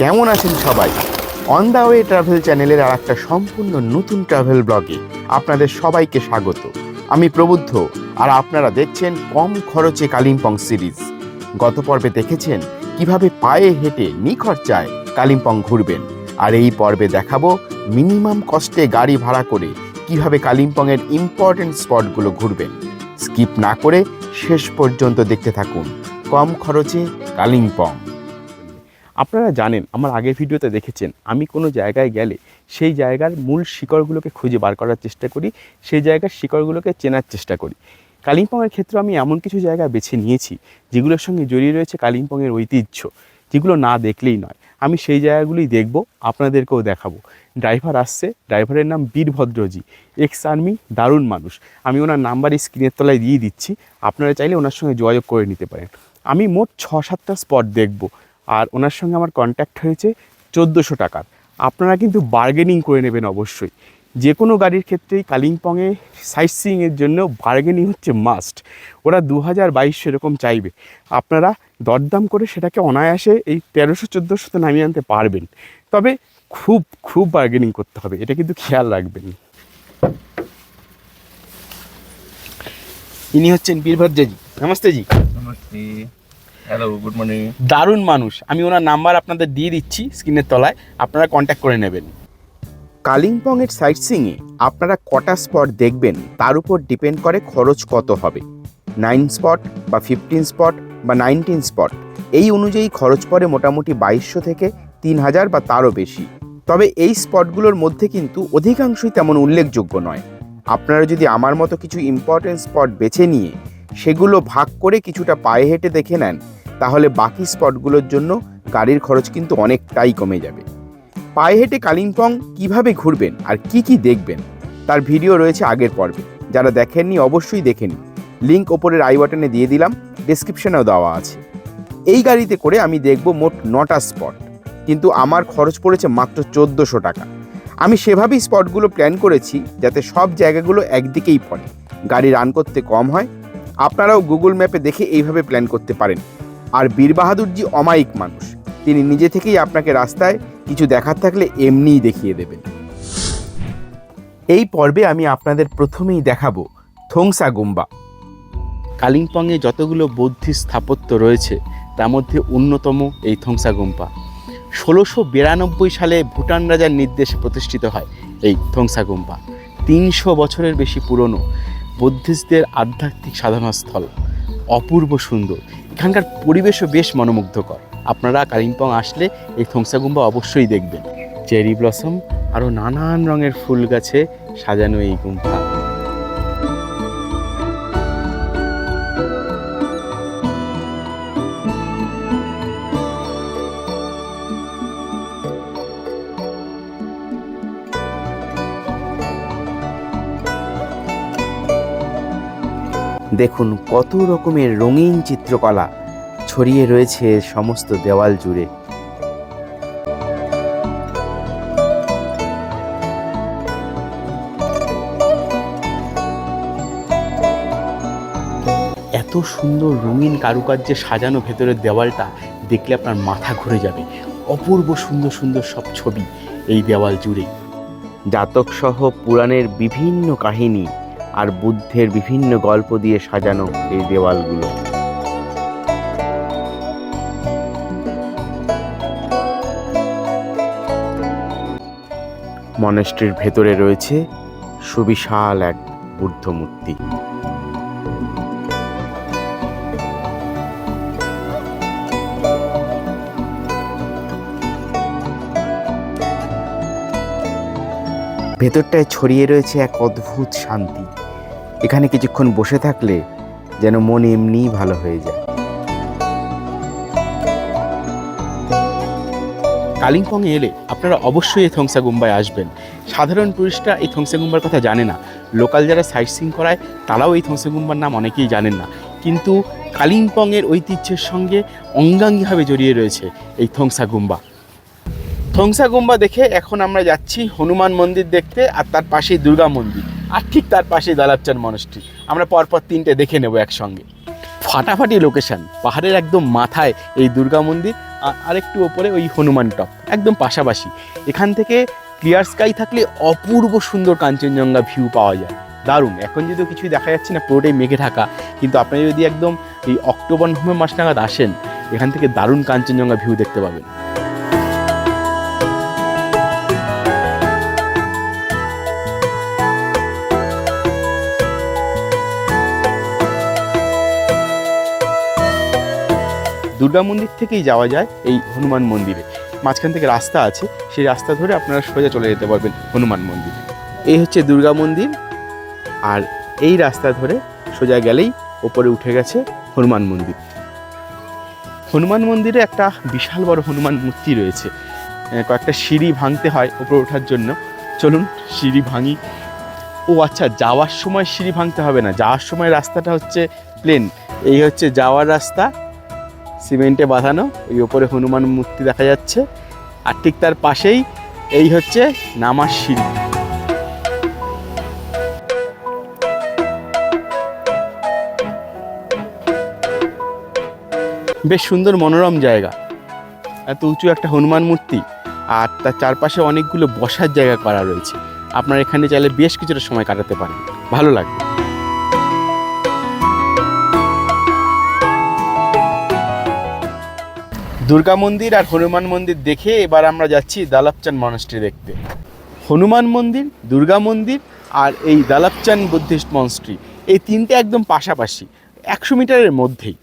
কেমন আছেন সবাই? অন দ্য ওয়ে ট্রাভেল চ্যানেলের আর একটা সম্পূর্ণ নতুন ট্রাভেল ব্লগে আপনাদের সবাইকে স্বাগত। আমি প্রবুদ্ধ, আর আপনারা দেখছেন কম খরচে কালিম্পং সিরিজ। গত পর্বে দেখেছেন কীভাবে পায়ে হেঁটে নিখরচায় কালিম্পং ঘুরবেন। আর এই পর্বে দেখাবো মিনিমাম কস্টে গাড়ি ভাড়া করে কীভাবে কালিম্পংয়ের ইম্পর্টেন্ট স্পটগুলো ঘুরবেন। স্কিপ না করে শেষ পর্যন্ত দেখতে থাকুন। কম খরচে কালিম্পং। আপনারা জানেন, আমার আগের ভিডিওতে দেখেছেন, আমি কোনো জায়গায় গেলে সেই জায়গার মূল শিকড়গুলোকে খুঁজে বার করার চেষ্টা করি, সেই জায়গার শিকড়গুলোকে চেনার চেষ্টা করি। কালিম্পংয়ের ক্ষেত্রে আমি এমন কিছু জায়গা বেছে নিয়েছি, যেগুলোর সঙ্গে জড়িয়ে রয়েছে কালিম্পংয়ের ঐতিহ্য, যেগুলো না দেখলেই নয়। আমি সেই জায়গাগুলি দেখব, আপনাদেরকেও দেখাবো। ড্রাইভার আসছে, ড্রাইভারের নাম বীরভদ্রজি এক্স আর্মি দারুণ মানুষ। আমি ওনার নাম্বার স্ক্রিনের তলায় দিয়ে দিচ্ছি, আপনারা চাইলে ওনার সঙ্গে যোগাযোগ করে নিতে পারেন। আমি মোট ছ সাতটা স্পট দেখব আর ওনার সঙ্গে আমার কন্ট্যাক্ট হয়েছে চোদ্দোশো টাকার। আপনারা কিন্তু বার্গেনিং করে নেবেন অবশ্যই। যে কোনো গাড়ির ক্ষেত্রেই কালিম্পংয়ে সাইট সিইংয়ের জন্য বার্গেনিং হচ্ছে মাস্ট ওরা দু হাজার বাইশ সেরকম চাইবে। আপনারা দরদাম করে সেটাকে অনায়াসে এই তেরোশো চোদ্দোশোতে নামিয়ে আনতে পারবেন। তবে খুব খুব বার্গেনিং করতে হবে। এটা কিন্তু খেয়াল রাখবেন। ইনি হচ্ছেন বীরভদ্রজি। নমস্তে জি। নমস্তে। হ্যালো গুড মর্নিং দারুণ মানুষ। আমি ওনার নাম্বার আপনাদের দিয়ে দিচ্ছি স্ক্রিনের তলায়। আপনারা কন্ট্যাক্ট করে নেবেন। কালিম্পংয়ের সাইট সিংয়ে আপনারা কটা স্পট দেখবেন? তার উপর ডিপেন্ড করে খরচ কত হবে? নাইন স্পট বা ফিফটিন স্পট বা নাইনটিন স্পট এই অনুযায়ী খরচ পড়ে মোটামুটি বাইশশো থেকে তিন হাজার বা তারও বেশি। তবে এই স্পটগুলোর মধ্যে কিন্তু অধিকাংশই তেমন উল্লেখযোগ্য নয়। আপনারা যদি আমার মতো কিছু ইম্পর্টেন্ট স্পট বেছে নিয়ে সেগুলো ভাগ করে কিছুটা পায়ে হেঁটে দেখে নেন তাহলে বাকি স্পটগুলোর জন্য গাড়ির খরচ কিন্তু অনেকটাই কমে যাবে। পায়ে হেঁটে কালিম্পং কীভাবে ঘুরবেন আর কি কি দেখবেন, তার ভিডিও রয়েছে আগের পর্বে। যারা দেখেননি অবশ্যই দেখে লিঙ্ক ওপরের আই বাটনে দিয়ে দিলাম ডেসক্রিপশনেও দেওয়া আছে। এই গাড়িতে করে আমি দেখব মোট নটা স্পট, কিন্তু আমার খরচ পড়েছে মাত্র চোদ্দোশো টাকা। আমি সেভাবেই স্পটগুলো প্ল্যান করেছি যাতে সব জায়গাগুলো একদিকেই পড়ে। গাড়ি রান করতে কম হয়। আপনারাও গুগল ম্যাপে দেখে এইভাবে প্ল্যান করতে পারেন। আর বীর বাহাদুরজি অমায়িক মানুষ। তিনি নিজে থেকেই আপনাকে রাস্তায় কিছু দেখার থাকলে এমনিই দেখিয়ে দেবেন। এই পর্বে আমি আপনাদের প্রথমেই দেখাবো থংসা গুম্বা। কালিম্পংয়ে যতগুলো বৌদ্ধিক স্থাপত্য রয়েছে, তার মধ্যে অন্যতম এই থংসা গুম্পা ষোলোশো বিরানব্বই সালে ভুটান রাজার নির্দেশে প্রতিষ্ঠিত হয় এই থংসা গুম্পা তিনশো বছরের বেশি পুরনো বুদ্ধিস্টদের আধ্যাত্মিক সাধনাস্থল। অপূর্ব সুন্দর। এখানকার পরিবেশও বেশ মনোমুগ্ধকর। আপনারা কালিম্পং আসলে এই থংসাগুম্বা অবশ্যই দেখবেন। চেরি ব্লসম আরও নানান রঙের ফুল গাছে সাজানো এই গুম্ফা দেখুন কত রকমের রঙিন চিত্রকলা। ছড়িয়ে রয়েছে সমস্ত দেওয়াল জুড়ে। এত সুন্দর রঙিন কারুকার্যে সাজানো ভেতরের দেওয়ালটা দেখলে আপনার মাথা ঘুরে যাবে। অপূর্ব সুন্দর সুন্দর সব ছবি এই দেওয়াল জুড়ে। জাতক সহ পুরাণের বিভিন্ন কাহিনী আর বুদ্ধের বিভিন্ন গল্প দিয়ে সাজানো এই দেওয়ালগুলো। মনেস্ট্রির ভেতরে রয়েছে সুবিশাল এক বুদ্ধ মূর্তি ভেতরটায় ছড়িয়ে রয়েছে এক অদ্ভুত শান্তি। এখানে কিছুক্ষণ বসে থাকলে যেন মন এমনিই ভালো হয়ে যায়। কালিম্পংয়ে এলে আপনারা অবশ্যই এই থংসাগুম্বায় আসবেন। সাধারণ টুরিস্টরা এই থংসাগুম্বার কথা জানে না। লোকাল যারা সাইট সিং করায়, তারাও এই থংসাগুম্বার নাম অনেকেই জানেন না। কিন্তু কালিম্পংয়ের ঐতিহ্যের সঙ্গে অঙ্গাঙ্গিভাবে জড়িয়ে রয়েছে এই থংসা গুম্বা থংসা গুম্বা দেখে এখন আমরা যাচ্ছি হনুমান মন্দির দেখতে আর তার পাশেই দুর্গা মন্দির। আর ঠিক তার পাশেই দালাবচান মনস্ট্রি আমরা পরপর তিনটে দেখে নেব একসঙ্গে। ফাটাফাটি লোকেশন, পাহাড়ের একদম মাথায় এই দুর্গা মন্দির আর আরেকটু ওপরে ওই হনুমান টপ, একদম পাশাপাশি। এখান থেকে ক্লিয়ার স্কাই থাকলে অপূর্ব সুন্দর কাঞ্চনজঙ্ঘা ভিউ পাওয়া যায়। দারুণ, এখন যদিও কিছুই দেখা যাচ্ছে না, পুরোটাই মেঘে ঢাকা। কিন্তু আপনি যদি একদম এই অক্টোবর, নভেম্বর মাস নাগাদ আসেন, এখান থেকে দারুণ কাঞ্চনজঙ্ঘা ভিউ দেখতে পাবেন। দুর্গা মন্দির থেকেই যাওয়া যায় এই হনুমান মন্দিরে। মাঝখান থেকে রাস্তা আছে, সেই রাস্তা ধরে আপনারা সোজা চলে যেতে পারবেন হনুমান মন্দিরে। এই হচ্ছে দুর্গা মন্দির, আর এই রাস্তা ধরে সোজা গেলেই ওপরে উঠে গেছে হনুমান মন্দির। হনুমান মন্দিরে একটা বিশাল বড় হনুমান মূর্তি রয়েছে। কয়েকটা সিঁড়ি ভাঙতে হয় ওপরে ওঠার জন্য। চলুন, সিঁড়ি ভাঙি। ও আচ্ছা যাওয়ার সময় সিঁড়ি ভাঙতে হবে না, যাওয়ার সময় রাস্তাটা হচ্ছে প্লেন এই হচ্ছে যাওয়ার রাস্তা সিমেন্টে বাঁধানো, ওই ওপরে হনুমান মূর্তি দেখা যাচ্ছে। আর ঠিক তার পাশেই এই হচ্ছে নামার সিঁড়ি। বেশ সুন্দর মনোরম জায়গা। এত উঁচু একটা হনুমান মূর্তি আর তার চারপাশে অনেকগুলো বসার জায়গা করা রয়েছে। আপনার এখানে চাইলে বেশ কিছুটা সময় কাটাতে পারেন। ভালো লাগবে। দুর্গা মন্দির আর হনুমান মন্দির দেখে এবার আমরা যাচ্ছি দালাপচান মনস্ট্রি দেখতে। হনুমান মন্দির, দুর্গা মন্দির আর এই দালাপচান বুদ্ধিস্ট মনস্ট্রি, এই তিনটে একদম পাশাপাশি, একশো মিটারের মধ্যেই।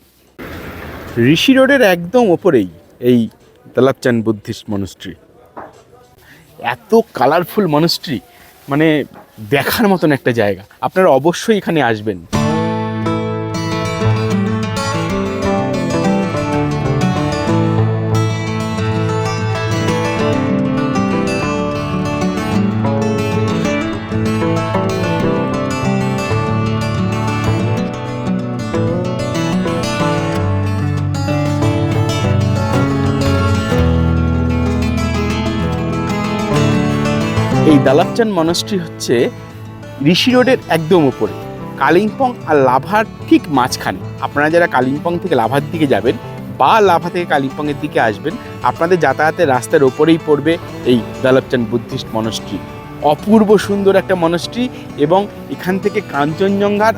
ঋষি রোডের একদম ওপরেই এই দালাপচান বুদ্ধিস্ট মনস্ট্রি। এত কালারফুল মনস্ট্রি মানে দেখার মতন একটা জায়গা। আপনারা অবশ্যই এখানে আসবেন। দালাপচান মনস্ট্রি হচ্ছে ঋষি রোডের একদম উপরে। কালিম্পং আর লাভার ঠিক মাঝখানে। আপনারা যারা কালিম্পং থেকে লাভার দিকে যাবেন বা লাভা থেকে কালিম্পংয়ের দিকে আসবেন, আপনাদের যাতায়াতের রাস্তার ওপরেই পড়বে এই দালাপচান বুদ্ধিস্ট মনস্ট্রি। অপূর্ব সুন্দর একটা মনস্ট্রি এবং এখান থেকে কাঞ্চনজঙ্ঘার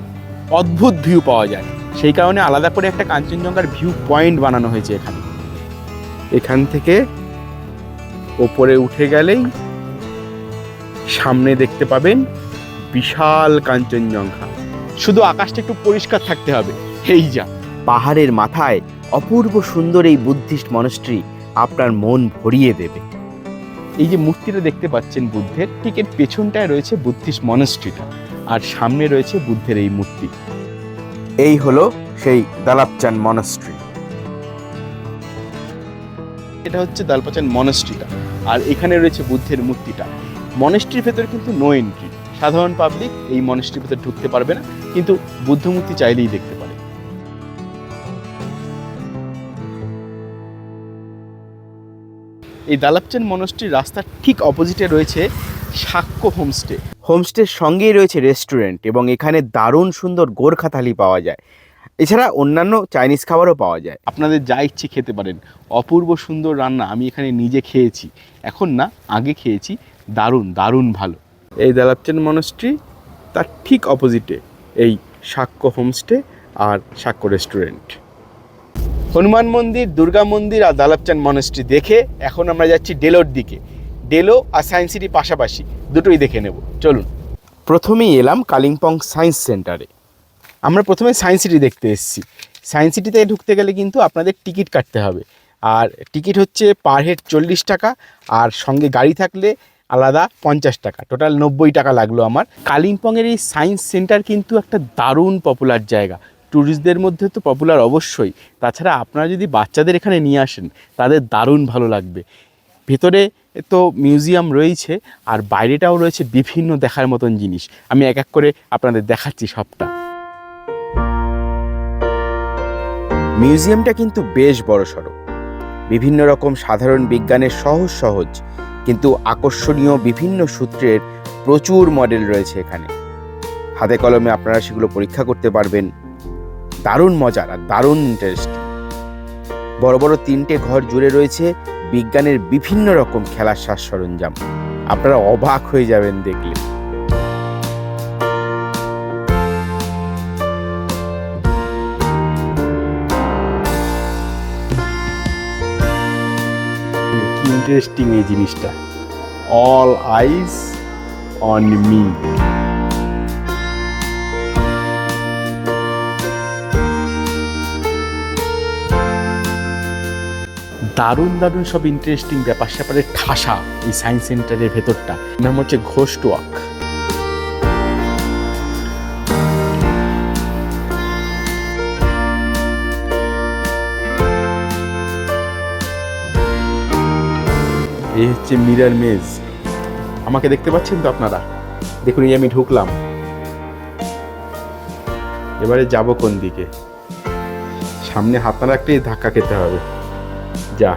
অদ্ভুত ভিউ পাওয়া যায়। সেই কারণে আলাদা করে একটা কাঞ্চনজঙ্ঘার ভিউ পয়েন্ট বানানো হয়েছে এখানে। এখান থেকে ওপরে উঠে গেলেই সামনে দেখতে পাবেন বিশাল কাঞ্চনজঙ্ঘা। শুধু আকাশটা একটু পরিষ্কার থাকতে হবে। এই যা। পাহাড়ের মাথায় অপূর্ব সুন্দর এই বুদ্ধিস্ট মনস্ট্রি আপনার মন ভরিয়ে দেবে। এই যে মূর্তিটা দেখতে পাচ্ছেন বুদ্ধের ঠিক এর পেছনটায় রয়েছে বুদ্ধিস্ট মনস্ট্রিটা আর সামনে রয়েছে বুদ্ধের এই মূর্তি। এই হলো সেই দালাপচান মনস্ট্রি এটা হচ্ছে দালপাচান মনস্ট্রিটা আর এখানে রয়েছে বুদ্ধের মূর্তিটা। মনেস্ট্রির ভেতর কিন্তু নো এন্ট্রি সাধারণ পাবলিক এই মনেস্ট্রির ভেতর ঢুকতে পারবে না, কিন্তু বুদ্ধ মূর্তি চাইলেই দেখতে পারে। এই দালাপচান মনস্ট্রির রাস্তার ঠিক অপোজিটে রয়েছে সাক্ষ্য হোমস্টে হোমস্টের সঙ্গেই রয়েছে রেস্টুরেন্ট এবং এখানে দারুণ সুন্দর গোর্খা থালি পাওয়া যায়। এছাড়া অন্যান্য চাইনিজ খাবারও পাওয়া যায়। আপনাদের যা ইচ্ছে খেতে পারেন। অপূর্ব সুন্দর রান্না আমি এখানে নিজে খেয়েছি। এখন না, আগে খেয়েছি। দারুণ দারুণ ভালো। এই দালাপচান মনস্ট্রি তার ঠিক অপোজিটে এই সাক্ষ্য হোমস্টে আর সাক্ষ্য রেস্টুরেন্ট হনুমান মন্দির, দুর্গা মন্দির আর দালাপচান মনস্ট্রি দেখে এখন আমরা যাচ্ছি ডেলোর দিকে। ডেলো আর সায়েন্স সিটি পাশাপাশি দুটোই দেখে নেব। চলুন। প্রথমেই এলাম কালিম্পং সায়েন্স সেন্টারে। আমরা প্রথমে সায়েন্স সিটি দেখতে এসেছি। সায়েন্স সিটিতে ঢুকতে গেলে কিন্তু আপনাদের টিকিট কাটতে হবে। আর টিকিট হচ্ছে পার হেড চল্লিশ টাকা আর সঙ্গে গাড়ি থাকলে আলাদা পঞ্চাশ টাকা। টোটাল নব্বই টাকা লাগল আমার। কালিম্পংয়ের এই সায়েন্স সেন্টার কিন্তু একটা দারুণ পপুলার জায়গা। ট্যুরিস্টদের মধ্যে তো পপুলার অবশ্যই। তাছাড়া আপনারা যদি বাচ্চাদের এখানে নিয়ে আসেন, তাদের দারুণ ভালো লাগবে। ভেতরে তো মিউজিয়াম রয়েছে, আর বাইরেটাও রয়েছে বিভিন্ন দেখার মতন জিনিস। আমি এক এক করে আপনাদের দেখাচ্ছি সবটা। মিউজিয়ামটা কিন্তু বেশ বড় সড়ো বিভিন্ন রকম সাধারণ বিজ্ঞানের সহজ সহজ কিন্তু আকর্ষণীয় বিভিন্ন সূত্রের প্রচুর মডেল রয়েছে এখানে। হাতে কলমে আপনারা সেগুলো পরীক্ষা করতে পারবেন। দারুণ মজার আর দারুণ ইন্টারেস্ট বড় বড় তিনটে ঘর জুড়ে রয়েছে বিজ্ঞানের বিভিন্ন রকম খেলার সাজ সরঞ্জাম আপনারা অবাক হয়ে যাবেন দেখলে। ইন্টারেস্টিং এই জিনিসটা। অল আইস অন মি দারুণ দারুণ সব ইন্টারেস্টিং ব্যাপার স্যাপারের ঠাসা এই সায়েন্স সেন্টারের ভেতরটা। নাম হচ্ছে ঘোষ ওয়াক এই হচ্ছে মিরার মেজ। আমাকে দেখতে পাচ্ছেন তো আপনারা? দেখুন, এই আমি ঢুকলাম। এবারে যাব কোন দিকে? সামনে হাত না রাখলেই ধাক্কা খেতে হবে। যা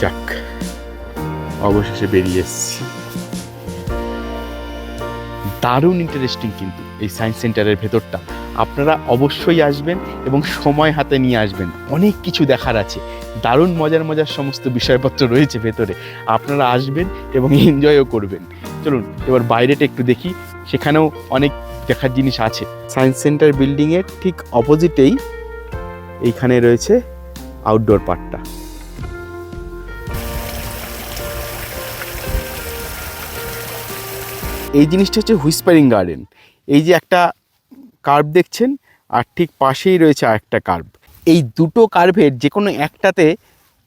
যাক, অবশেষে বেরিয়ে এসেছি। দারুণ ইন্টারেস্টিং কিন্তু এই সায়েন্স সেন্টারের ভেতরটা। আপনারা অবশ্যই আসবেন এবং সময় হাতে নিয়ে আসবেন। অনেক কিছু দেখার আছে। দারুণ মজার মজার সমস্ত বিষয়পত্র রয়েছে ভেতরে। আপনারা আসবেন এবং এনজয়ও করবেন। চলুন, এবার বাইরেটা একটু দেখি। সেখানেও অনেক দেখার জিনিস আছে। সায়েন্স সেন্টার বিল্ডিংয়ের ঠিক অপোজিটেই এইখানে রয়েছে আউটডোর পার্টটা এই জিনিসটা হচ্ছে হুইসপারিং গার্ডেন এই যে একটা কার্ভ দেখছেন, আর ঠিক পাশেই রয়েছে আরেকটা কার্ভ এই দুটো কার্ভের যে কোনো একটাতে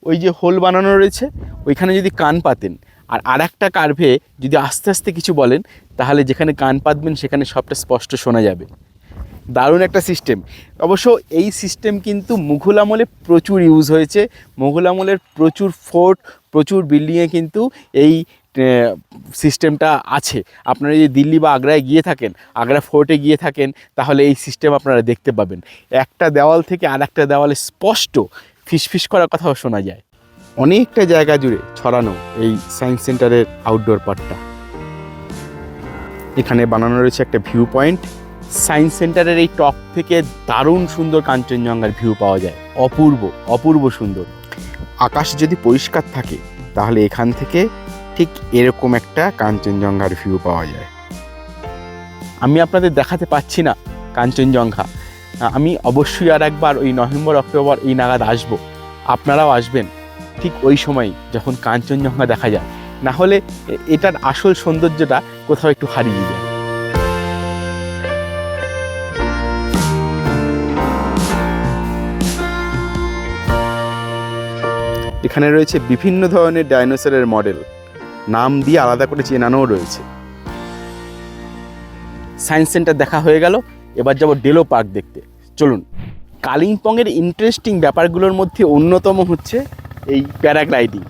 ওই যে হোল বানানো রয়েছে, ওইখানে যদি কান পাতেন, আর আর একটা কার্ভে যদি আস্তে আস্তে কিছু বলেন, তাহলে যেখানে কান পাতবেন, সেখানে সবটা স্পষ্ট শোনা যাবে। দারুণ একটা সিস্টেম অবশ্য এই সিস্টেম কিন্তু মুঘল আমলে প্রচুর ইউজ হয়েছে। মুঘল আমলের প্রচুর ফোর্ট প্রচুর বিল্ডিংয়ে কিন্তু এই সিস্টেমটা আছে। আপনারা যদি দিল্লি বা আগ্রায় গিয়ে থাকেন, আগ্রা ফোর্টে গিয়ে থাকেন, তাহলে এই সিস্টেম আপনারা দেখতে পাবেন। একটা দেওয়াল থেকে আর একটা দেওয়ালে স্পষ্ট ফিসফিস করার কথাও শোনা যায়। অনেকটা জায়গা জুড়ে ছড়ানো এই সায়েন্স সেন্টারের আউটডোর পার্টটা এখানে বানানো রয়েছে একটা ভিউ পয়েন্ট সায়েন্স সেন্টারের এই টপ থেকে দারুণ সুন্দর কাঞ্চনজঙ্ঘার ভিউ পাওয়া যায়। অপূর্ব অপূর্ব সুন্দর। আকাশ যদি পরিষ্কার থাকে, তাহলে এখান থেকে ঠিক এরকম একটা কাঞ্চনজঙ্ঘার ভিউ পাওয়া যায়। আমি আপনাদের দেখাতে পাচ্ছি না কাঞ্চনজঙ্ঘা। আমি অবশ্যই আর একবার ওই নভেম্বর, অক্টোবর এই নাগাদ আসব। আপনারাও আসবেন ঠিক ওই সময় যখন কাঞ্চনজঙ্ঘা দেখা যায়। না হলে এটার আসল সৌন্দর্যটা কোথাও একটু হারিয়ে যায়। এখানে রয়েছে বিভিন্ন ধরনের ডাইনোসরের মডেল। নাম দিয়ে আলাদা করে চেনানোও রয়েছে। সায়েন্স সেন্টার দেখা হয়ে গেল, এবার যাব ডেলো পার্ক দেখতে। চলুন, কালিম্পংয়ের ইন্টারেস্টিং ব্যাপারগুলোর মধ্যে অন্যতম হচ্ছে এই প্যারাগ্লাইডিং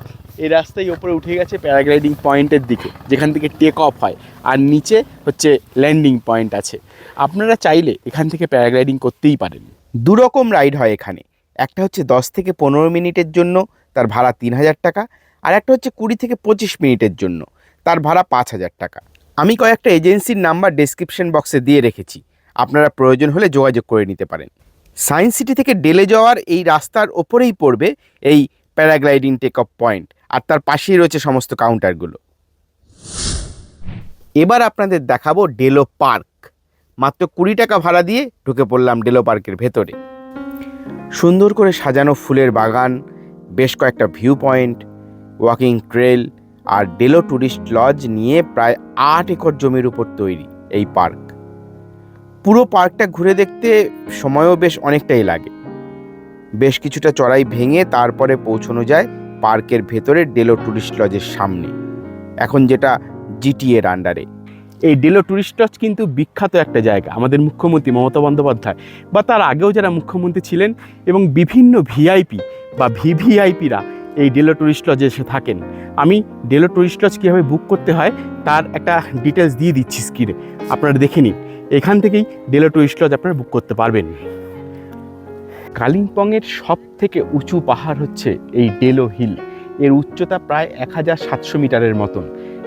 এই রাস্তায় ওপরে উঠে গেছে প্যারাগ্লাইডিং পয়েন্টের দিকে, যেখান থেকে টেক অফ হয়, আর নিচে হচ্ছে ল্যান্ডিং পয়েন্ট আছে। আপনারা চাইলে এখান থেকে প্যারাগ্লাইডিং করতেই পারেন। দু রকম রাইড হয় এখানে। একটা হচ্ছে দশ থেকে পনেরো মিনিটের জন্য, তার ভাড়া তিন হাজার টাকা আর একটা হচ্ছে কুড়ি থেকে পঁচিশ মিনিটের জন্য। তার ভাড়া পাঁচ হাজার টাকা। আমি কয়েকটা এজেন্সির নাম্বার ডেসক্রিপশন বক্সে দিয়ে রেখেছি। আপনারা প্রয়োজন হলে যোগাযোগ করে নিতে পারেন। সায়েন্স সিটি থেকে ডেলে যাওয়ার এই রাস্তার ওপরেই পড়বে এই প্যারাগ্লাইডিং টেক অফ পয়েন্ট আর তার পাশেই রয়েছে সমস্ত কাউন্টারগুলো এবার আপনাদের দেখাবো ডেলো পার্ক মাত্র কুড়ি টাকা ভাড়া দিয়ে ঢুকে পড়লাম ডেলো পার্কের ভেতরে। সুন্দর করে সাজানো ফুলের বাগান, বেশ কয়েকটা ভিউ পয়েন্ট ওয়াকিং ট্রেল আর ডেলো ট্যুরিস্ট লজ নিয়ে প্রায় আট একর জমির উপর তৈরি এই পার্ক। পুরো পার্কটা ঘুরে দেখতে সময়ও বেশ অনেকটাই লাগে। বেশ কিছুটা চড়াই ভেঙে তারপরে পৌঁছানো যায় পার্কের ভেতরে ডেলো ট্যুরিস্ট লজের সামনে। এখন যেটা জিটিএর আন্ডারে এই ডেলো ট্যুরিস্ট লজ কিন্তু বিখ্যাত একটা জায়গা, আমাদের মুখ্যমন্ত্রী মমতা বন্দ্যোপাধ্যায় বা তার আগেও যারা মুখ্যমন্ত্রী ছিলেন এবং বিভিন্ন ভিআইপি বা ভিভিআইপিরা এই ডেলো ট্যুরিস্ট লজে এসে থাকেন। আমি ডেলো ট্যুরিস্ট লজ কীভাবে বুক করতে হয়, তার একটা ডিটেলস দিয়ে দিচ্ছি স্ক্রিনে আপনারা দেখে নিন। এখান থেকেই ডেলো ট্যুরিস্ট লজ আপনারা বুক করতে পারবেন। কালিম্পংয়ের সব থেকে উঁচু পাহাড় হচ্ছে এই ডেলো হিল এর উচ্চতা প্রায় এক হাজার সাতশো মিটারের মতন।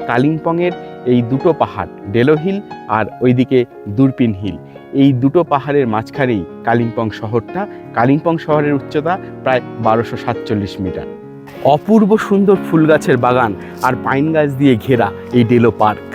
কালিম্পংয়ের এই দুটো পাহাড় ডেলো হিল আর ওইদিকে দূরপিন হিল এই দুটো পাহাড়ের মাঝখানেই কালিম্পং শহরটা। কালিম্পং শহরের উচ্চতা প্রায় বারোশো সাতচল্লিশ মিটার। অপূর্ব সুন্দর ফুল গাছের বাগান আর পাইন গাছ দিয়ে ঘেরা এই ডেলো পার্ক।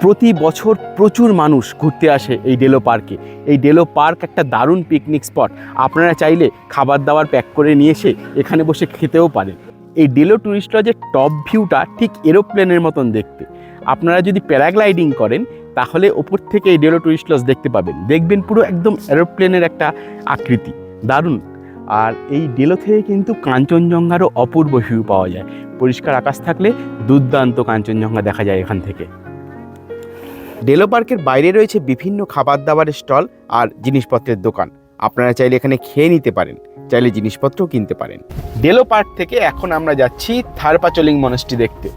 প্রতি বছর প্রচুর মানুষ ঘুরতে আসে এই ডেলো পার্কে। এই ডেলো পার্ক একটা দারুণ পিকনিক স্পট। আপনারা চাইলে খাবার দাবার প্যাক করে নিয়ে এসে এখানে বসে খেতেও পারেন। এই ডেলো ট্যুরিস্ট লজের টপ ভিউটা ঠিক এরোপ্লেনের মতন দেখতে। আপনারা যদি প্যারাগ্লাইডিং করেন, তাহলে ওপর থেকে এই ডেলো ট্যুরিস্ট লজ দেখতে পাবেন। দেখবেন পুরো একদম এরোপ্লেনের একটা আকৃতি। দারুণ। আর এই ডেলো থেকে কিন্তু কাঞ্চনজঙ্ঘারও অপূর্ব ভিউ পাওয়া যায়। পরিষ্কার আকাশ থাকলে দুর্দান্ত কাঞ্চনজঙ্ঘা দেখা যায় এখান থেকে। ডেলো পার্কের বাইরে রয়েছে বিভিন্ন খাবার দাবারের স্টল আর জিনিসপত্রের দোকান। আপনারা চাইলে এখানে খেয়ে নিতে পারেন, চাইলে জিনিসপত্রও কিনতে পারেন। ডেলো পার্ক থেকে এখন আমরা যাচ্ছি থারপাচলিং মনস্ট্রি দেখতে।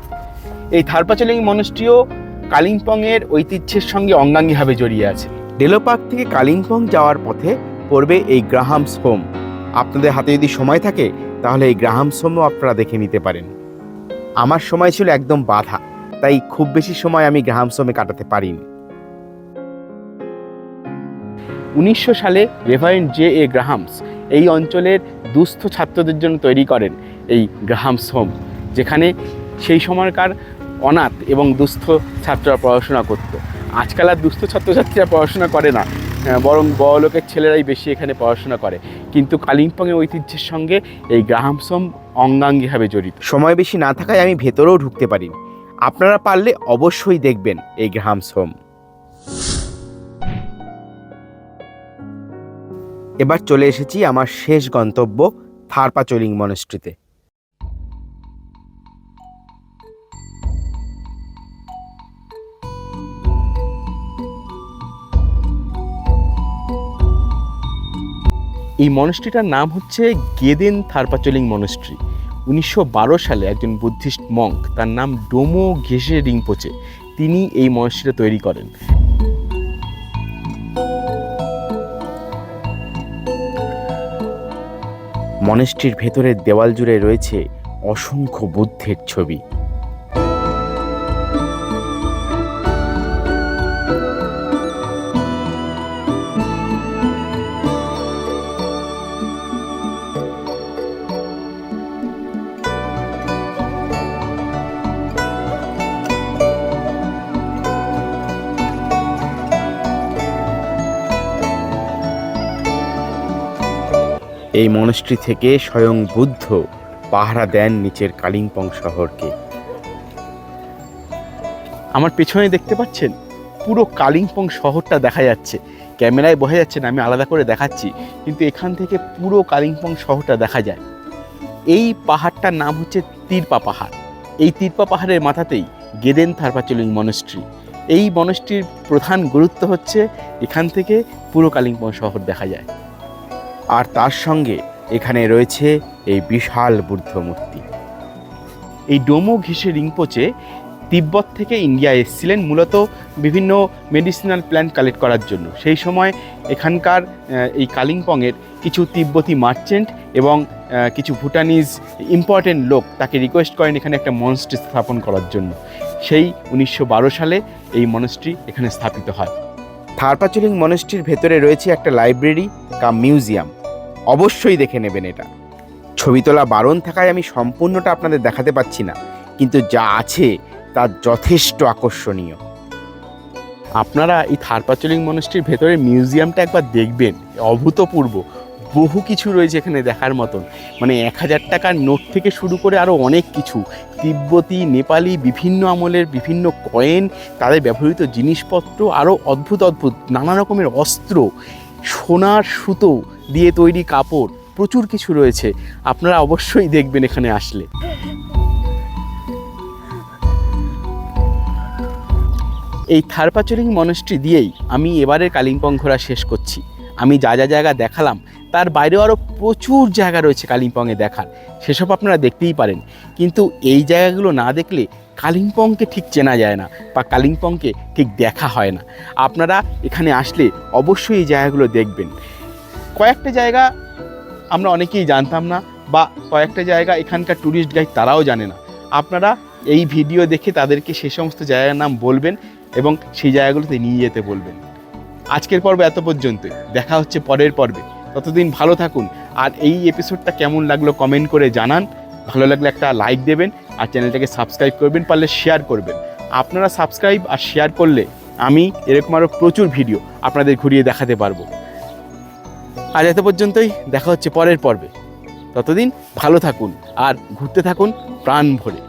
এই থারপাচলিং মনস্ট্রিও কালিম্পংয়ের ঐতিহ্যের সঙ্গে অঙ্গাঙ্গিভাবে জড়িয়ে আছে। ডেলো পার্ক থেকে কালিম্পং যাওয়ার পথে পড়বে এই গ্রাহামস হোম। আপনাদের হাতে যদি সময় থাকে, তাহলে এই গ্রাহাম হোমও আপনারা দেখে নিতে পারেন। আমার সময় ছিল একদম বাধা, তাই খুব বেশি সময় আমি গ্রাহামস হোমে কাটাতে পারিনি। উনিশশো সালে রেভারেন্ড জে এ গ্রাহামস এই অঞ্চলের দুস্থ ছাত্রদের জন্য তৈরি করেন এই গ্রাহামস হোম যেখানে সেই সময়কার অনাথ এবং দুস্থ ছাত্ররা পড়াশোনা করত। আজকাল আর দুস্থ ছাত্রছাত্রীরা পড়াশোনা করে না। বরং বড়লোকের ছেলেরাই বেশি এখানে পড়াশোনা করে। কিন্তু কালিম্পংয়ের ঐতিহ্যের সঙ্গে এই গ্রাহামস হোম অঙ্গাঙ্গিভাবে জড়িত। সময় বেশি না থাকায় আমি ভেতরেও ঢুকতে পারিনি আপনারা পারলে অবশ্যই দেখবেন এই গ্রাহামস হোম এবার চলে এসেছি আমার শেষ গন্তব্য থারপাচলিং মনস্ট্রিতে। এই মনস্ট্রিটার নাম হচ্ছে গেদেন থারপাচলিং মনস্ট্রি উনিশশো বারো সালে একজন বুদ্ধিস্ট মঙ্ক তার নাম ডোমো ঘেসে রিংপোচে তিনি এই মনস্ট্রিটা তৈরি করেন। মনেস্ট্রির ভেতরের দেওয়াল জুড়ে রয়েছে অসংখ্য বুদ্ধের ছবি। এই মনস্ট্রি থেকে স্বয়ং বুদ্ধ পাহারা দেন নিচের কালিম্পং শহরকে। আমার পেছনে দেখতে পাচ্ছেন? পুরো কালিম্পং শহরটা দেখা যাচ্ছে। ক্যামেরায় বোঝা যাচ্ছে না, আমি আলাদা করে দেখাচ্ছি, কিন্তু এখান থেকে পুরো কালিম্পং শহরটা দেখা যায়। এই পাহাড়টার নাম হচ্ছে তিরপা পাহাড়। এই তিরপা পাহাড়ের মাথাতেই গেদেন থারপাচলিং মনস্ট্রি এই মনস্ট্রির প্রধান গুরুত্ব হচ্ছে এখান থেকে পুরো কালিম্পং শহর দেখা যায়। আর তার সঙ্গে এখানে রয়েছে এই বিশাল বুদ্ধ মূর্তি। এই ডোমো ঘিসে রিংপোচে তিব্বত থেকে ইন্ডিয়া এসেছিলেন মূলত বিভিন্ন মেডিসিনাল প্ল্যান্ট কালেক্ট করার জন্য। সেই সময় এখানকার এই কালিম্পংয়ের কিছু তিব্বতী মার্চেন্ট এবং কিছু ভুটানিজ ইম্পর্টেন্ট লোক তাকে রিকোয়েস্ট করেন এখানে একটা মনস্ট্রি স্থাপন করার জন্য। সেই উনিশশো বারো সালে এই মনস্ট্রি এখানে স্থাপিত হয়। থারপাচলিং মনেস্ট্রির ভেতরে রয়েছে একটা লাইব্রেরি কাম মিউজিয়াম। অবশ্যই দেখে নেবেন এটা। ছবি তোলা বারণ থাকায় আমি সম্পূর্ণটা আপনাদের দেখাতে পাচ্ছি না, কিন্তু যা আছে তা যথেষ্ট আকর্ষণীয়। আপনারা এই থারপাচলিং মনেস্ট্রির ভেতরে মিউজিয়ামটা একবার দেখবেন, অভূতপূর্ব। বহু কিছু রয়েছে এখানে দেখার মতন। মানে এক হাজার টাকার নোট থেকে শুরু করে আরও অনেক কিছু। তিব্বতী, নেপালি, বিভিন্ন আমলের বিভিন্ন কয়েন, তাদের ব্যবহৃত জিনিসপত্র আরও অদ্ভুত অদ্ভুত, নানা রকমের অস্ত্র, সোনার সুতো দিয়ে তৈরি কাপড়, প্রচুর কিছু রয়েছে। আপনারা অবশ্যই দেখবেন এখানে আসলে। এই থারপাচরিং মনস্ট্রি দিয়েই আমি এবারের কালিম্পং ঘোরা শেষ করছি। আমি যা যা জায়গা দেখালাম তার বাইরেও আরও প্রচুর জায়গা রয়েছে কালিম্পংয়ে দেখার। সেসব আপনারা দেখতেই পারেন। কিন্তু এই জায়গাগুলো না দেখলে কালিম্পংকে ঠিক চেনা যায় না বা কালিম্পংকে ঠিক দেখা হয় না। আপনারা এখানে আসলে অবশ্যই এই জায়গাগুলো দেখবেন। কয়েকটা জায়গা আমরা অনেকেই জানতাম না বা কয়েকটা জায়গা এখানকার ট্যুরিস্ট গাইড তারাও জানে না। আপনারা এই ভিডিও দেখে তাদেরকে সে সমস্ত জায়গার নাম বলবেন এবং সেই জায়গাগুলোতে নিয়ে যেতে বলবেন। আজকের পর্ব এত পর্যন্ত দেখা হচ্ছে পরের পর্বে। ততদিন ভালো থাকুন। আর এই এপিসোডটা কেমন লাগল কমেন্ট করে জানান। ভালো লাগলে একটা লাইক দেবেন আর চ্যানেলটাকে সাবস্ক্রাইব করবেন, পারলে শেয়ার করবেন। আপনারা সাবস্ক্রাইব আর শেয়ার করলে আমি এরকম আরও প্রচুর ভিডিও আপনাদের ঘুরিয়ে দেখাতে পারব। আজ এত পর্যন্তই, দেখা হচ্ছে পরের পর্বে। ততদিন ভালো থাকুন আর ঘুরতে থাকুন প্রাণ ভরে।